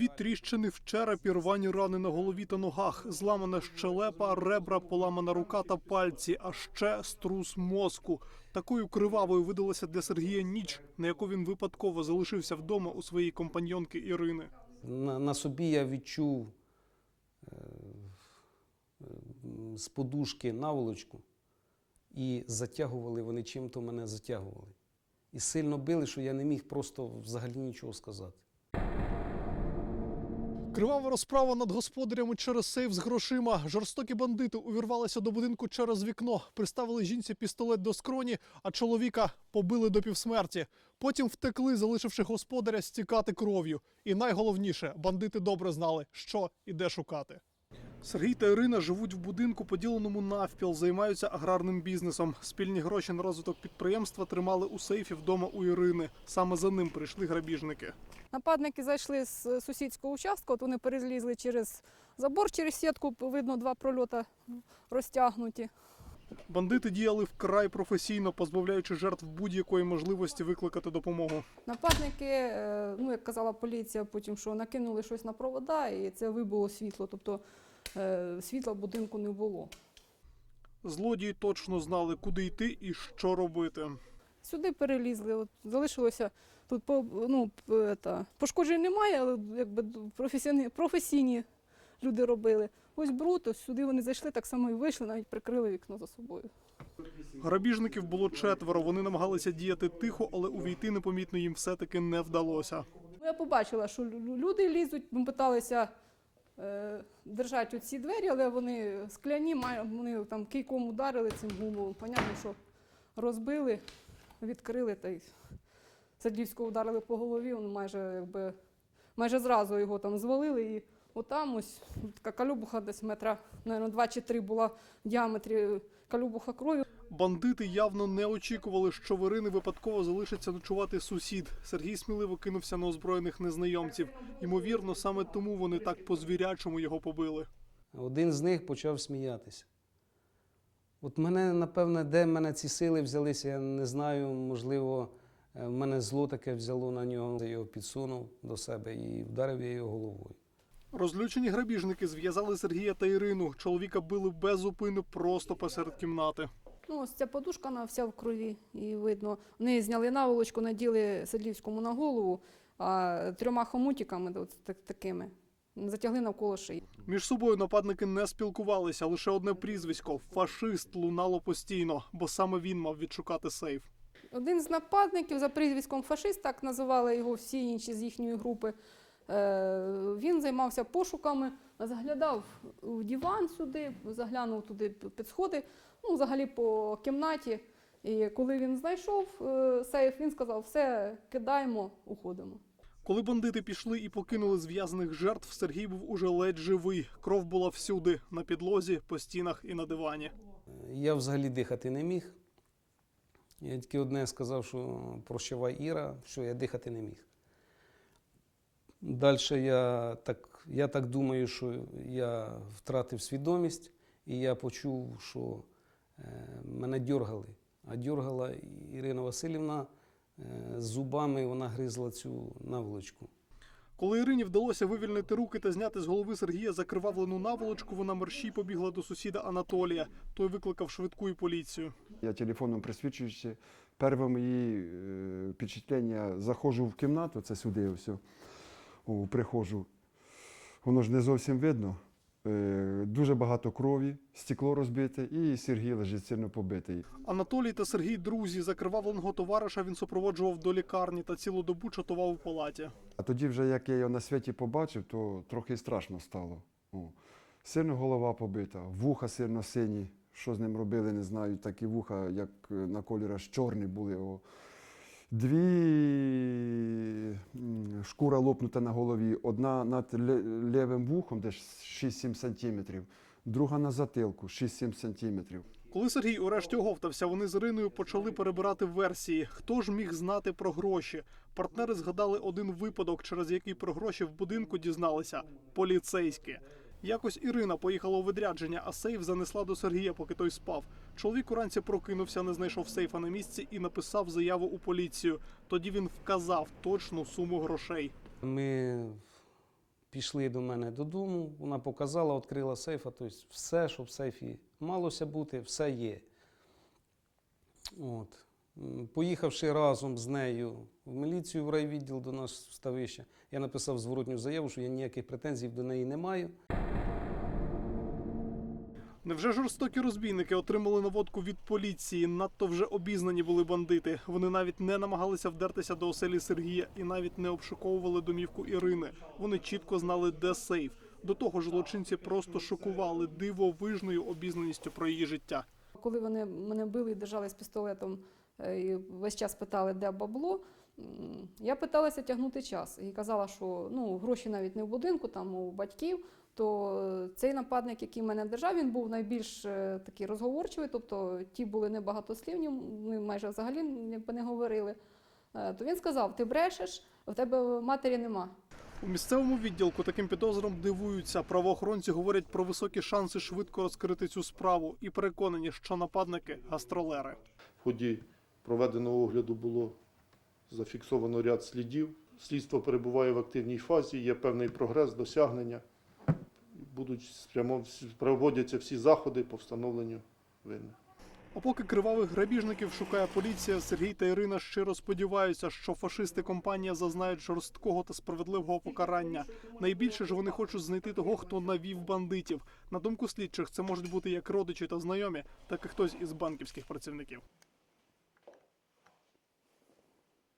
Дві тріщини в черепі, рвані рани на голові та ногах, зламана щелепа, ребра, поламана рука та пальці, а ще струс мозку. Такою кривавою видалася для Сергія ніч, на яку він випадково залишився вдома у своїй компаньонки Ірини. На, на собі я відчув е, з подушки наволочку, і затягували вони чим-то мене затягували. І сильно били, що я не міг просто взагалі нічого сказати. Кривава розправа над господарями через сейф з грошима. Жорстокі бандити увірвалися до будинку через вікно, приставили жінці пістолет до скроні, а чоловіка побили до півсмерті. Потім втекли, залишивши господаря стікати кров'ю. І найголовніше, бандити добре знали, що і де шукати. Сергій та Ірина живуть в будинку, поділеному навпіл, займаються аграрним бізнесом. Спільні гроші на розвиток підприємства тримали у сейфі вдома у Ірини. Саме за ним прийшли грабіжники. Нападники зайшли з сусідського участку, от вони перелізли через забор, через сітку, видно, два прольота розтягнуті. Бандити діяли вкрай професійно, позбавляючи жертв будь-якої можливості викликати допомогу. Нападники, е, ну як казала поліція, потім що накинули щось на провода, і це вибуло світло. Тобто е, світла в будинку не було. Злодії точно знали, куди йти і що робити. Сюди перелізли. От залишилося тут по, ну, та, пошкоджень немає, але якби професійні, професійні люди робили. Ось бруд, ось сюди вони зайшли, так само і вийшли, навіть прикрили вікно за собою. Грабіжників було четверо. Вони намагалися діяти тихо, але увійти непомітно їм все-таки не вдалося. Ну, я побачила, що люди лізуть, ми питалися е, держати оці двері, але вони скляні, вони там кийком ударили цим гумовим. Понятно, що розбили, відкрили та й Садлівського ударили по голові, він майже, якби, майже зразу його там звалили. І отам ось така калюбуха десь метра, мабуть, два чи три була в діаметрі калюбуха крові. Бандити явно не очікували, що в Ірини випадково залишиться ночувати сусід. Сергій сміливо кинувся на озброєних незнайомців. Ймовірно, саме тому вони так по-звірячому його побили. Один з них почав сміятися. От мене, напевне, де в мене ці сили взялися, я не знаю. Можливо, е, в мене зло таке взяло на нього. Я його підсунув до себе і вдарив я його головою. Розлючені грабіжники зв'язали Сергія та Ірину. Чоловіка били без зупину просто посеред кімнати. Ну, ось ця подушка вона вся в крові, і видно. Вони зняли наволочку, наділи Садлівському на голову, а трьома хомутиками, от так, такими, затягли навколо шиї. Між собою нападники не спілкувалися. Лише одне прізвисько фашист лунало постійно, бо саме він мав відшукати сейф. Один з нападників за прізвиськом фашист, так називали його всі інші з їхньої групи. Е, Він займався пошуками, заглядав в диван сюди, заглянув туди під сходи, ну, взагалі по кімнаті. І коли він знайшов е, сейф, він сказав: все, кидаємо, уходимо. Коли бандити пішли і покинули зв'язаних жертв, Сергій був уже ледь живий. Кров була всюди на підлозі, по стінах і на дивані. Я взагалі дихати не міг. Я тільки одне сказав, що прощавай Іра, що я дихати не міг. Далі я так, я так думаю, що я втратив свідомість, і я почув, що е, мене дьоргали. А дьоргала Ірина Васильівна е, з зубами, вона гризла цю наволочку. Коли Ірині вдалося вивільнити руки та зняти з голови Сергія закривавлену наволочку, вона мерщій побігла до сусіда Анатолія. Той викликав швидку і поліцію. Я телефоном присвічуючи, перше мої е, впечатлення, заходжу в кімнату, це сюди все, о, приходжу. Воно ж не зовсім видно. Е, дуже багато крові, стекло розбите, і Сергій лежить сильно побитий. Анатолій та Сергій друзі. Закривавленого товариша він супроводжував до лікарні та цілу добу чатував у палаті. А тоді, вже як я його на світі побачив, то трохи страшно стало. О. Сильно голова побита, вуха сильно сині. Що з ним робили, не знаю. Такі вуха, як е, на колір аж чорні були. О. Дві шкура лопнута на голові. Одна над лівим вухом, десь 6-7 сантиметрів, друга на затилку 6-7 сантиметрів. Коли Сергій урешті оговтався, вони з Іриною почали перебирати версії. Хто ж міг знати про гроші? Партнери згадали один випадок, через який про гроші в будинку дізналися поліцейські. Якось Ірина поїхала у відрядження, а сейф занесла до Сергія, поки той спав. Чоловік уранці прокинувся, не знайшов сейфа на місці і написав заяву у поліцію. Тоді він вказав точну суму грошей. Ми пішли до мене додому, вона показала, відкрила сейф, тобто все, що в сейфі малося бути, все є. От. Поїхавши разом з нею в міліцію в райвідділ до нас в ставище, я написав зворотню заяву, що я ніяких претензій до неї не маю. Невже жорстокі розбійники отримали наводку від поліції? Надто вже обізнані були бандити. Вони навіть не намагалися вдертися до оселі Сергія і навіть не обшуковували домівку Ірини. Вони чітко знали, де сейф. До того ж, злочинці просто шокували дивовижною обізнаністю про її життя. Коли вони мене били і держали з пістолетом е, і весь час питали, де бабло, я питалася тягнути час і казала, що ну, гроші навіть не в будинку, там у батьків. То е, цей нападник, який мене держав, він був найбільш е, такий розговорчивий, тобто ті були небагатослівні, ми майже взагалі не говорили. То він сказав: ти брешеш, в тебе матері нема. У місцевому відділку таким підозрам дивуються. Правоохоронці говорять про високі шанси швидко розкрити цю справу і переконані, що нападники гастролери. В ході проведеного огляду було зафіксовано ряд слідів. Слідство перебуває в активній фазі, є певний прогрес, досягнення. Будуть спрямо проводяться всі заходи по встановленню винних. А поки кривавих грабіжників шукає поліція, Сергій та Ірина щиро сподіваються, що фашисти компанія зазнають жорсткого та справедливого покарання. Найбільше ж вони хочуть знайти того, хто навів бандитів. На думку слідчих, це можуть бути як родичі та знайомі, так і хтось із банківських працівників.